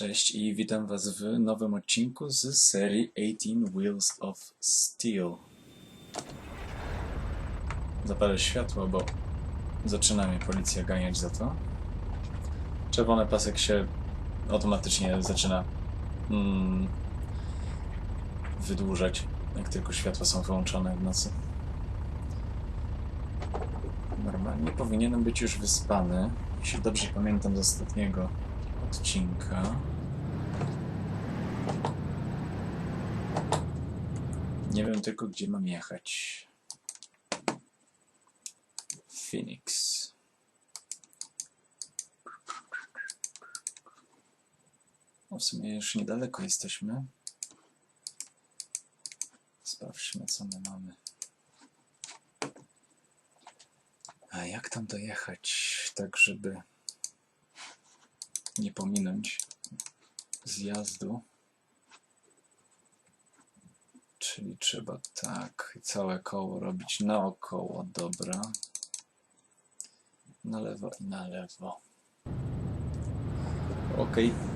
Cześć i witam Was w nowym odcinku z serii 18 Wheels of Steel. Zapalę światło, bo zaczyna mnie policja ganiać za to. Czerwony pasek się automatycznie zaczyna mm, wydłużać, jak tylko światła są wyłączone w nocy. Normalnie powinienem być już wyspany, jeśli dobrze pamiętam z ostatniego odcinka. Nie wiem tylko, gdzie mam jechać. Phoenix. No w sumie już niedaleko jesteśmy. Sprawdźmy, co my mamy. A jak tam dojechać, tak żeby nie pominąć zjazdu. Czyli trzeba tak, całe koło robić naokoło, dobra. Na lewo i na lewo. Okej. Any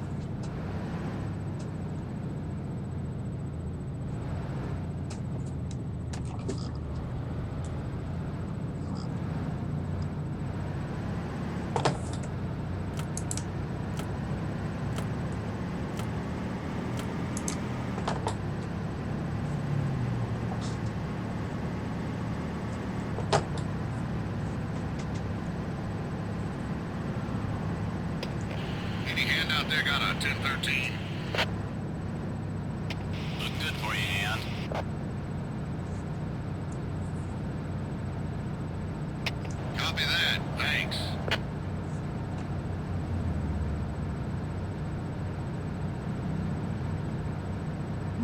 out there got a 1013? Look good for you. Copy that. Thanks.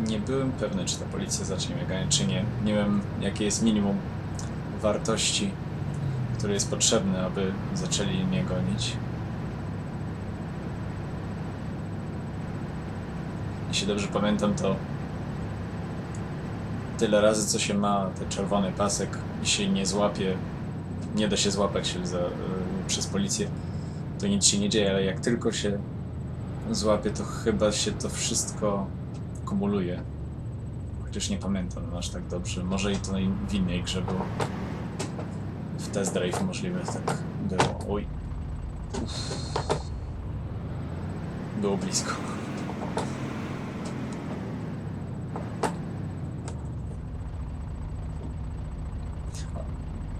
Nie byłem pewny, czy ta policja zacznie mnie ganiać, czy nie. Nie wiem, jakie jest minimum wartości, które jest potrzebne, aby zaczęli mnie gonić. Jeśli dobrze pamiętam, to tyle razy, co się ma ten czerwony pasek i się nie złapie, nie da się złapać się za, y, przez policję, to nic się nie dzieje, ale jak tylko się złapie, to chyba się to wszystko kumuluje. Chociaż nie pamiętam aż tak dobrze. Może i to w innej grze było. W Test Drive możliwe tak było. Oj. Uff. Było blisko.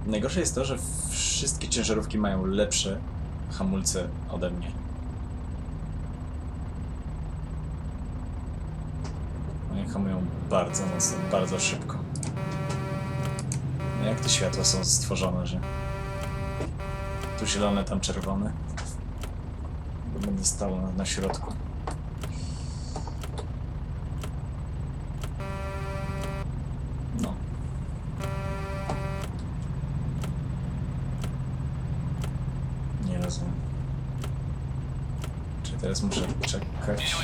Najgorsze jest to, że wszystkie ciężarówki mają lepsze hamulce ode mnie. Oni hamują bardzo mocno, bardzo szybko. No jak te światła są stworzone, że tu zielone, tam czerwone. Będę stał na środku. No. Rozumiem. Czy teraz muszę czekać?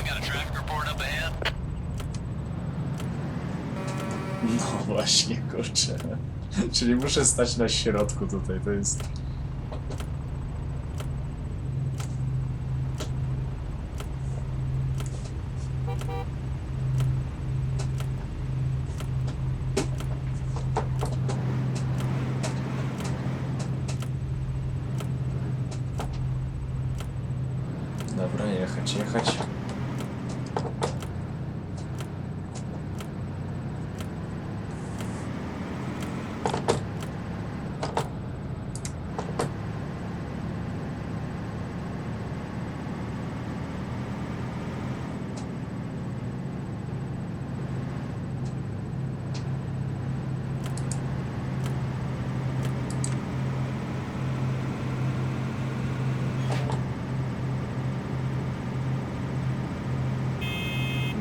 No właśnie, kurczę. Czyli muszę stać na środku tutaj, to jest... Dobra, jechać, jechać.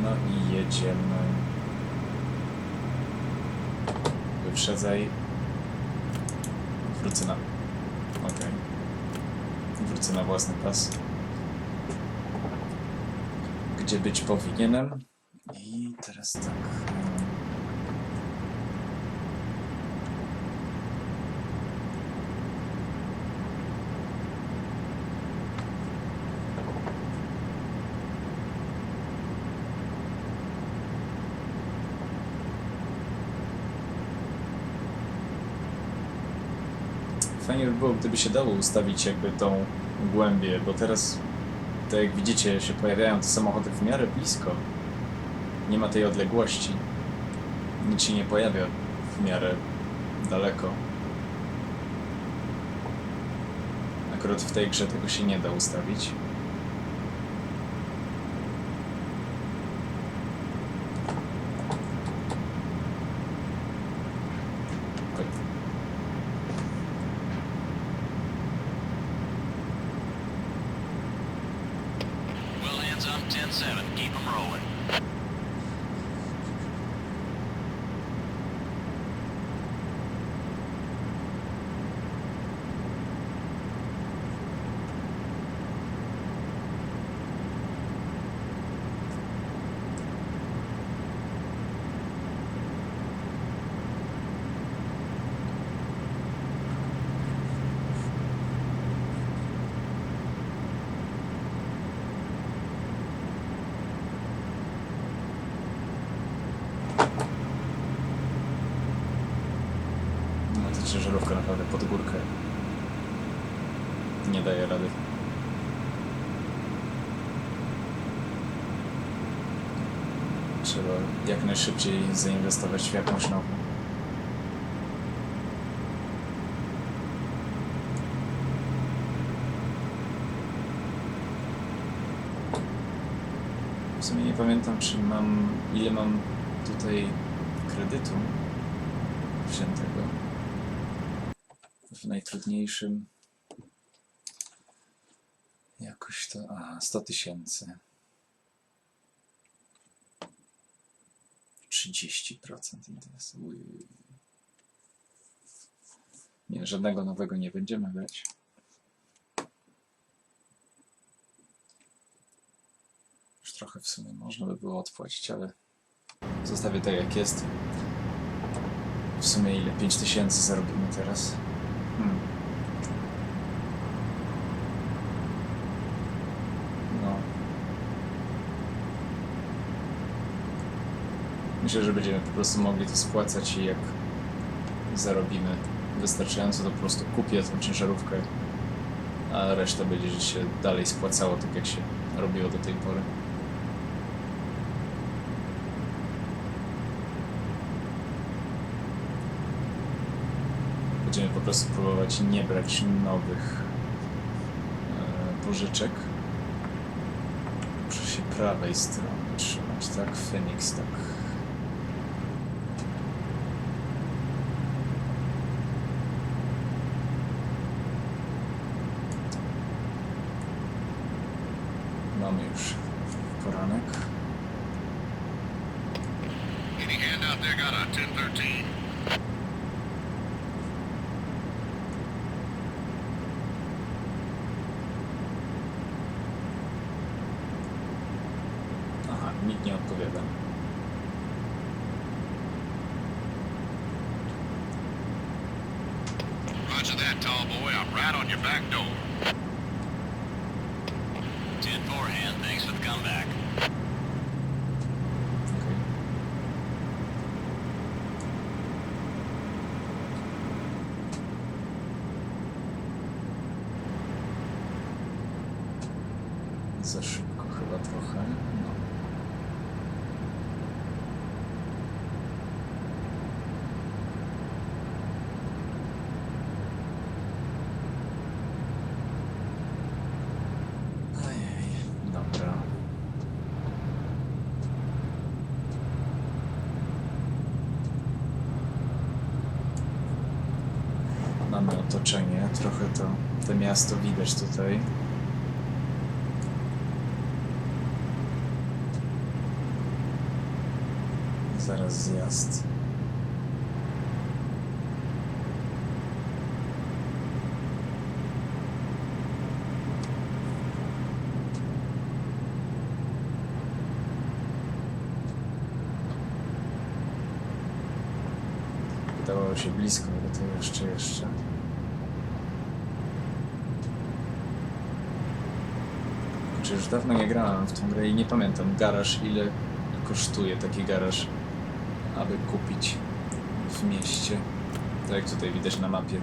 No jedziemy. Wyprzedzaj. Wrócę na. Okej. Wrócę na własny pas. Gdzie być powinienem. I teraz tak. Fajnie by się dało ustawić jakby tą głębię, bo teraz, tak jak widzicie, się pojawiają te samochody w miarę blisko. Nie ma tej odległości. Nic się nie pojawia w miarę daleko. Akurat w tej grze tego się nie da ustawić. Ciężarówka naprawdę pod górkę. Nie daje rady. Trzeba jak najszybciej zainwestować w jakąś nową. W sumie nie pamiętam, czy mam, ile mam tutaj kredytu wziętego najtrudniejszym. Jakoś to. A, 100 tysięcy. 30% interesu. Uj, uj, uj. Nie, żadnego nowego nie będziemy brać. Już trochę w sumie można by było odpłacić, ale zostawię tak jak jest. W sumie ile? 5000 zarobimy teraz. Hmm. No. Myślę, że będziemy po prostu mogli to spłacać i jak zarobimy wystarczająco, to po prostu kupię tą ciężarówkę, a reszta będzie się dalej spłacało, tak jak się robiło do tej pory. Będziemy po prostu próbować nie brać nowych e, pożyczek. Muszę się prawej strony trzymać, tak? Phoenix, tak. Back door. 10-4 hand. Thanks for the comeback. Za szybko chyba trochę. No. To, to miasto widać tutaj. Zaraz zjazd. Wydawało się blisko, ale to jeszcze, jeszcze. Kurczę, już dawno nie grałem w tą grę i nie pamiętam garaż, ile kosztuje taki garaż, aby kupić w mieście. Tak jak tutaj widać na mapie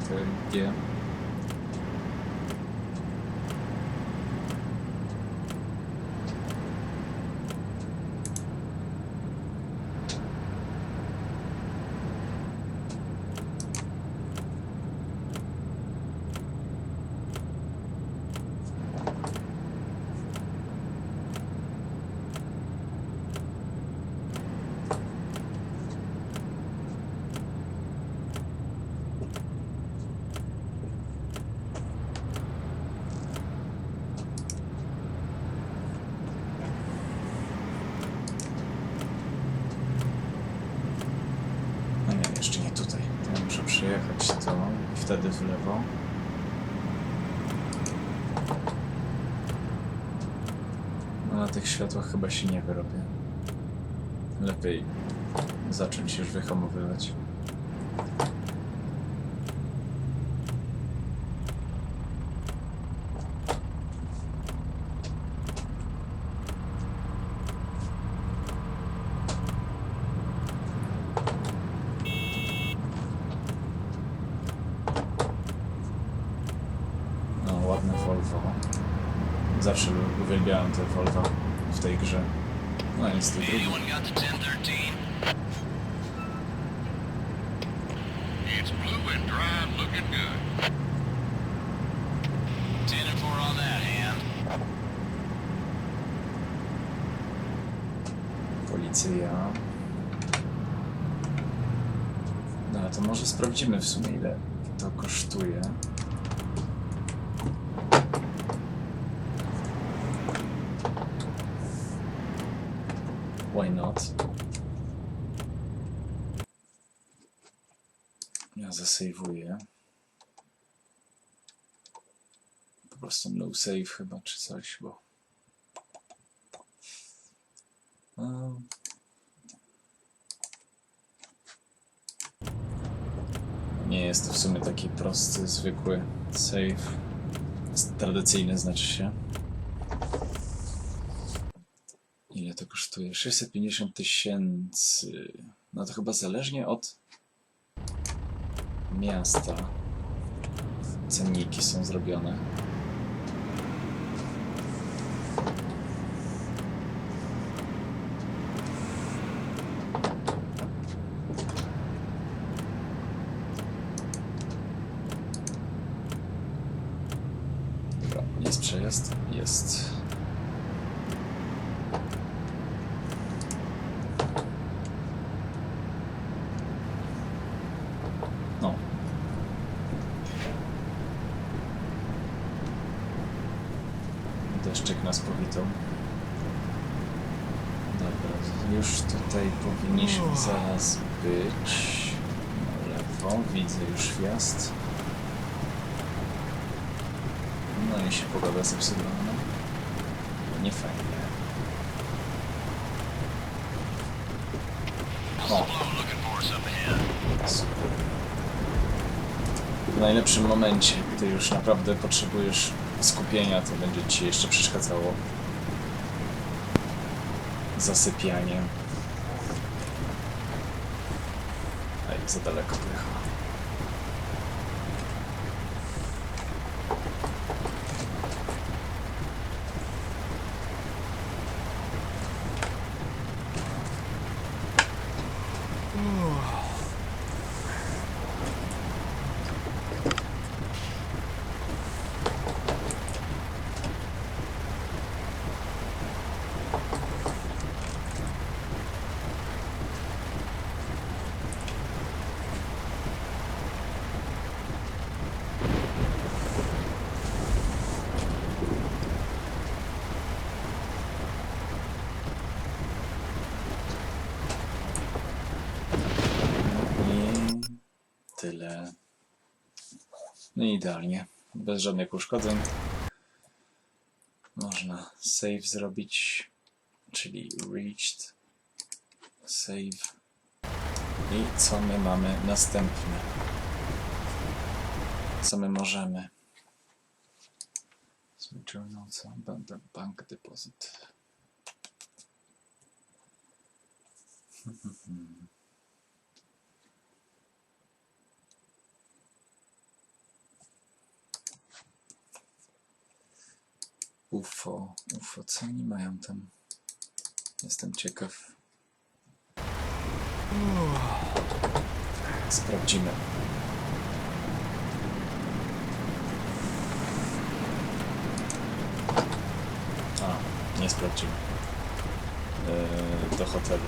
TG. wtedy w lewo. No na tych światłach chyba się nie wyrobię. Lepiej zacząć już wyhamowywać. No, ładne Volvo. Zawsze lu- uwielbiałem te Volvo w tej grze. No i z tej drugiej. Anyone got the 1013? It's blue and dry and looking good. 10 and 4 on that hand. Policja. No ale to może sprawdzimy w sumie ile to kosztuje. Why not? Ja zasejwuję. Po prostu no save chyba czy coś, bo... Nie jest to w sumie taki prosty, zwykły save. Tradycyjny znaczy się. Ile to kosztuje? 650 tysięcy. No to chyba zależnie od miasta cenniki są zrobione. Dobra, jest przejazd? Jest. No. Deszczyk nas powitał. Dobra, już tutaj powinniśmy zaraz być. Na lewo, widzę już wjazd. No i pogoda zepsuła. No. Nie fajnie. O, super. W najlepszym momencie, gdy już naprawdę potrzebujesz skupienia, to będzie ci jeszcze przeszkadzało zasypianie. Ej, za daleko pojechała. I tyle. No i idealnie. Bez żadnych uszkodzeń. Można save zrobić, czyli reached. Save. I co my mamy następne? Co my możemy? Journal, co? Bank, bank UFO, UFO, co oni mają tam? Jestem ciekaw. Sprawdzimy. A, nie sprawdzimy. Yy, do hotelu.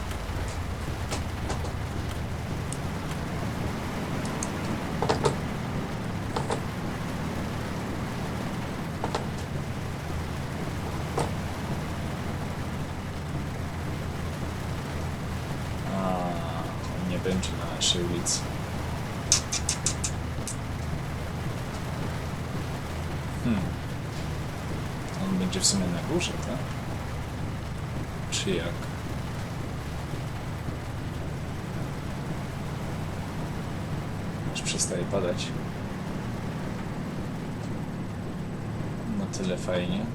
A, on nie będzie na naszej ulicy. będzie w sumie na górze, tak? Czy jak? Aż przestaje padać. No tyle fajnie.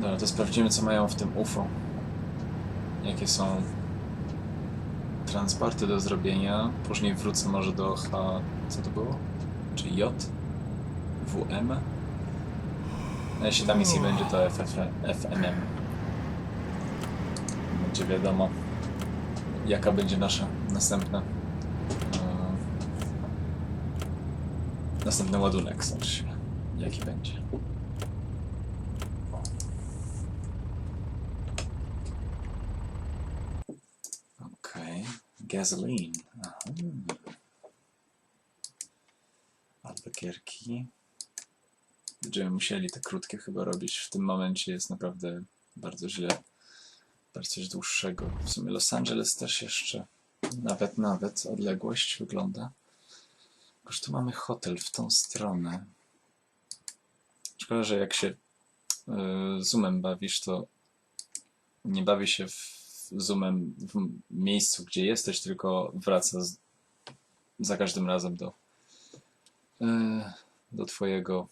Dobra, to sprawdzimy co mają w tym UFO. Jakie są transporty do zrobienia. Później wrócę może do H... co to było? Czy J? WM? No jeśli ta misja będzie to FF, FMM. Będzie wiadomo jaka będzie nasza następna e, następny ładunek, znaczy jaki będzie. Okej, gasoline. Aha. Albuquerque. Będziemy musieli te krótkie chyba robić. W tym momencie jest naprawdę bardzo źle. Bardzo coś dłuższego. W sumie Los Angeles też jeszcze nawet, nawet odległość wygląda. Już tu mamy hotel w tą stronę. Szkoda, że jak się y, zoomem bawisz, to nie bawi się w zoomem w miejscu, gdzie jesteś, tylko wraca z, za każdym razem do, y, do twojego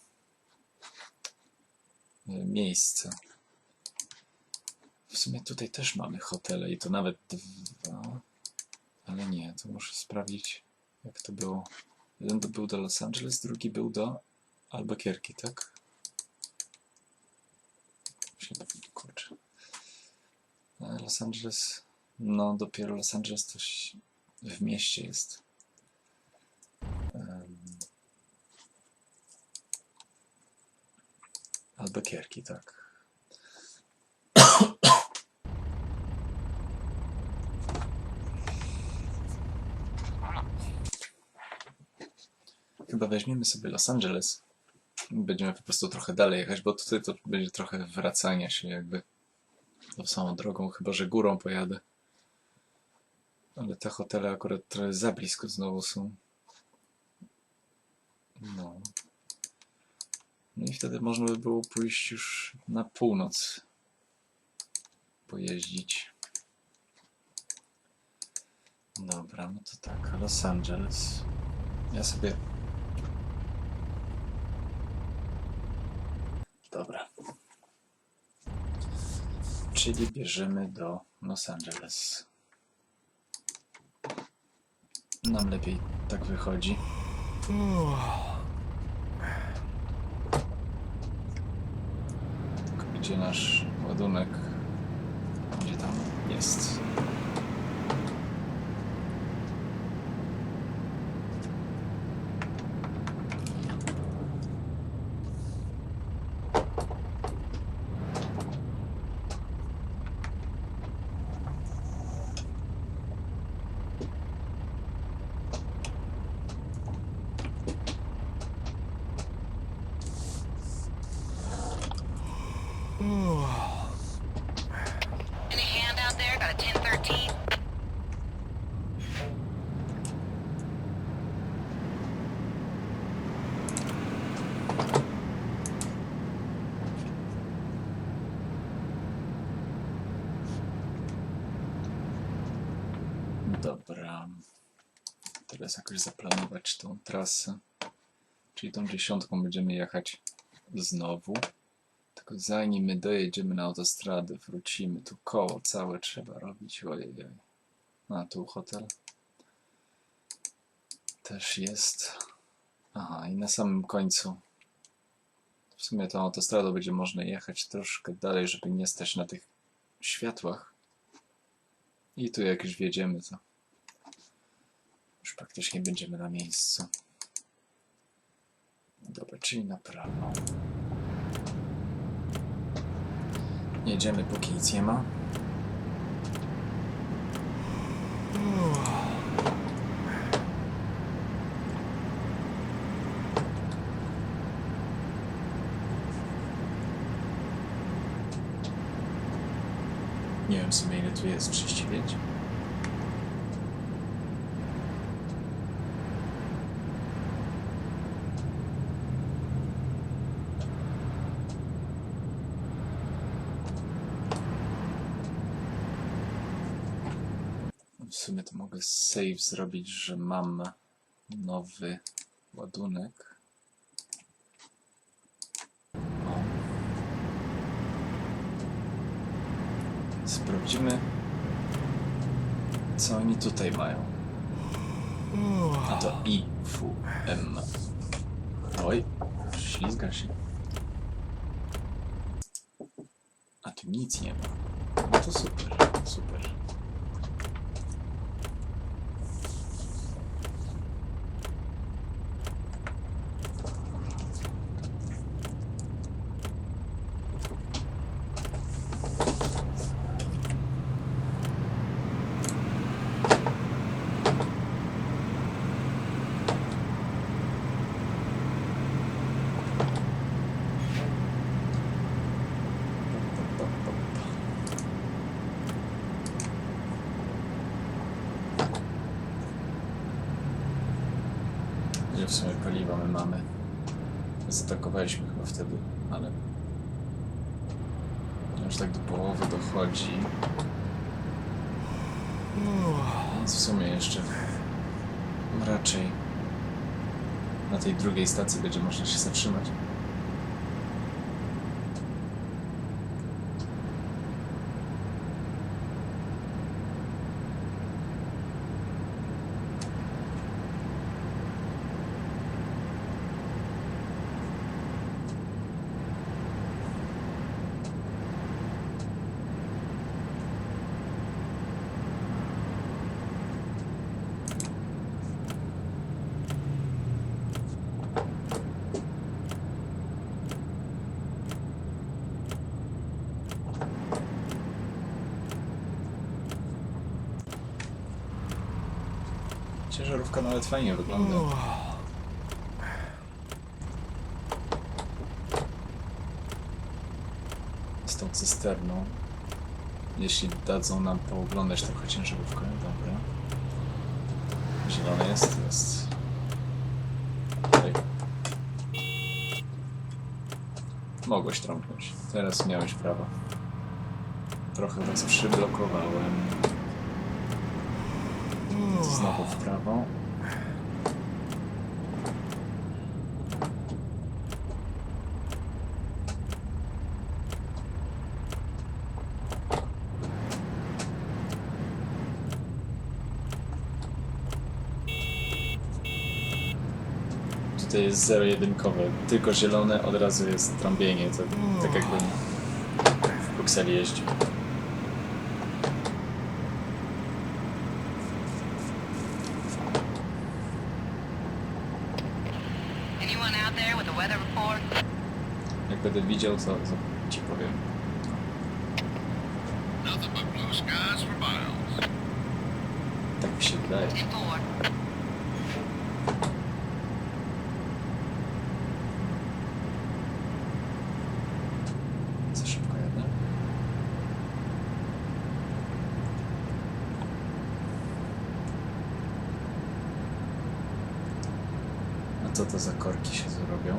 miejsca. W sumie tutaj też mamy hotele i to nawet dwa, ale nie, to muszę sprawdzić jak to było. Jeden to był do Los Angeles, drugi był do Albuquerque, tak? Kurczę. E, Los Angeles, no dopiero Los Angeles to w mieście jest. Albuquerque, tak. Chyba weźmiemy sobie Los Angeles. Będziemy po prostu trochę dalej jechać, bo tutaj to będzie trochę wracania się jakby tą samą drogą, chyba że górą pojadę. Ale te hotele akurat trochę za blisko znowu są. No. No i wtedy można by było pójść już na północ. Pojeździć. Dobra, no to tak, Los Angeles. Ja sobie. Dobra. Czyli bierzemy do Los Angeles. Nam lepiej tak wychodzi. Gdzie nasz ładunek? Gdzie tam jest? Any hand out there? Got a 1013? Dobra. Teraz jakoś zaplanować tą trasę. Czyli tą dziesiątką będziemy jechać znowu. Tylko zanim my dojedziemy na autostradę, wrócimy. Tu koło całe trzeba robić. Ojej. A tu hotel. Też jest. Aha, i na samym końcu. W sumie tą autostradą będzie można jechać troszkę dalej, żeby nie stać na tych światłach. I tu jak już wjedziemy, to już praktycznie będziemy na miejscu. Dobra, czyli na prawo. Jedziemy póki nic nie ma. Nie wiem w sumie ile tu jest, 35? Sumie to mogę save zrobić, że mam nowy ładunek. O. Sprawdzimy, co oni tutaj mają. A to IFM. Oj, ślizga się. A tu nic nie ma. No to super, super. My mamy? Zaatakowaliśmy chyba wtedy, ale już tak do połowy dochodzi. Więc w sumie jeszcze raczej na tej drugiej stacji będzie można się zatrzymać. Ciężarówka nawet fajnie wygląda. Z tą cysterną. Jeśli dadzą nam pooglądać trochę ciężarówkę, dobra. Zielone jest, jest. Tutaj. Mogłeś trąbnąć. Teraz miałeś prawo. Trochę was przyblokowałem. Znowu w prawo. Tutaj jest zero-jedynkowe, tylko zielone od razu jest trąbienie, to tak jakbym w Brukseli jeździł. Anyone out there with a weather report? Jak będę widział, to, to ci powiem. Nothing but blue skies for miles. Tak mi się wydaje. 10-4. Za szybko jadę. A co to za korki się zrobią?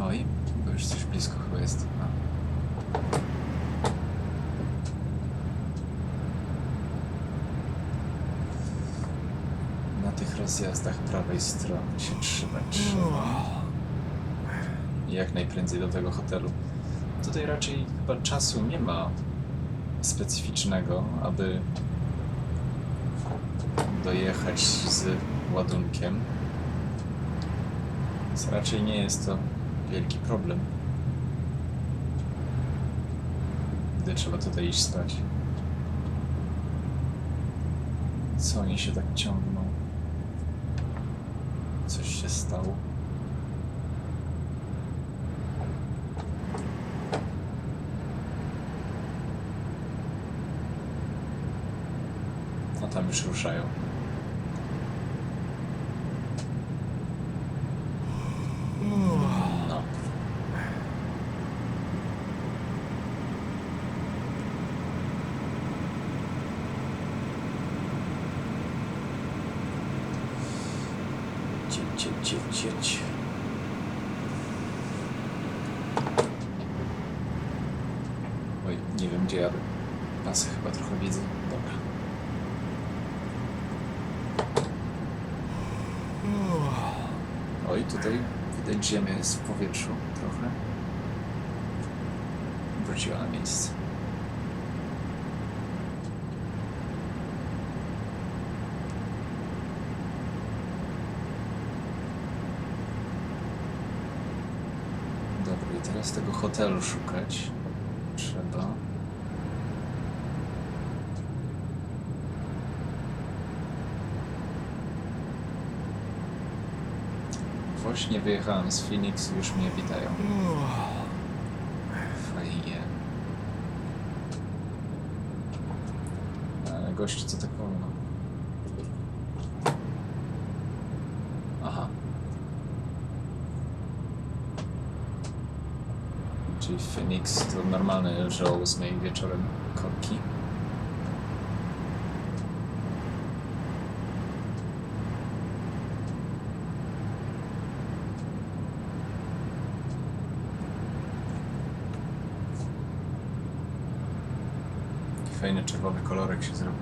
Oj, bo już coś blisko chyba jest. Na tych rozjazdach prawej strony się trzymać trzeba. I jak najprędzej do tego hotelu. Tutaj raczej chyba czasu nie ma specyficznego, aby dojechać z ładunkiem. Więc raczej nie jest to wielki problem. Gdy trzeba tutaj iść spać. Co oni się tak ciągną? Coś się stało? No tam już ruszają. No. Cieć, cieć, cieć, cieć. gdzie jadę. Pasy chyba trochę widzę. Dobra. Oj, tutaj jest w powietrzu trochę. Wróciła na miejsce. Dobra, i teraz tego hotelu szukać trzeba. Właśnie wyjechałem z Phoenix, już mnie witają. Fajnie. Ale gościu, co tak wolno? Aha. Czyli Phoenix to normalne, że o 8 wieczorem korki. Taki fajny czerwony kolorek się zrobił.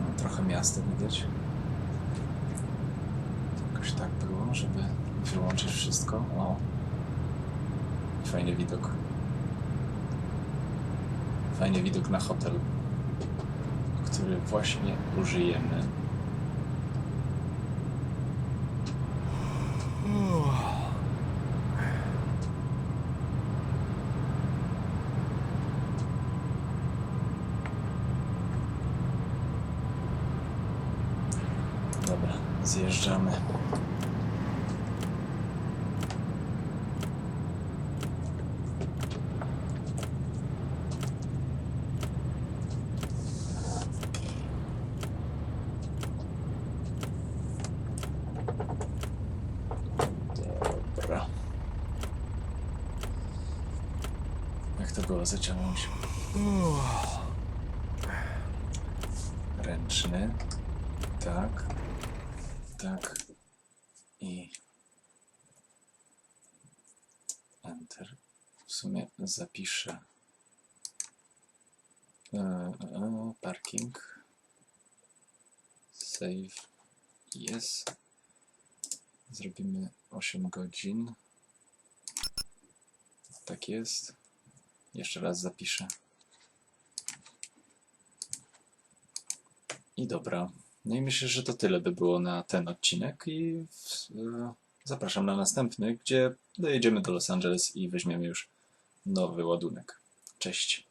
No, trochę miasta widać. Jakoś tak było, żeby wyłączyć wszystko. O. Fajny widok. Fajny widok na hotel, który właśnie użyjemy. Dobra, zjeżdżamy. Dobra. Zaciąłem się. Ręczny. Tak. Tak. I. Enter. W sumie zapiszę. E, e, parking. Save. Yes. Zrobimy 8 godzin. Tak jest. Jeszcze raz zapiszę. I dobra. No i myślę, że to tyle by było na ten odcinek i e, zapraszam na następny, gdzie dojedziemy do Los Angeles i weźmiemy już nowy ładunek. Cześć.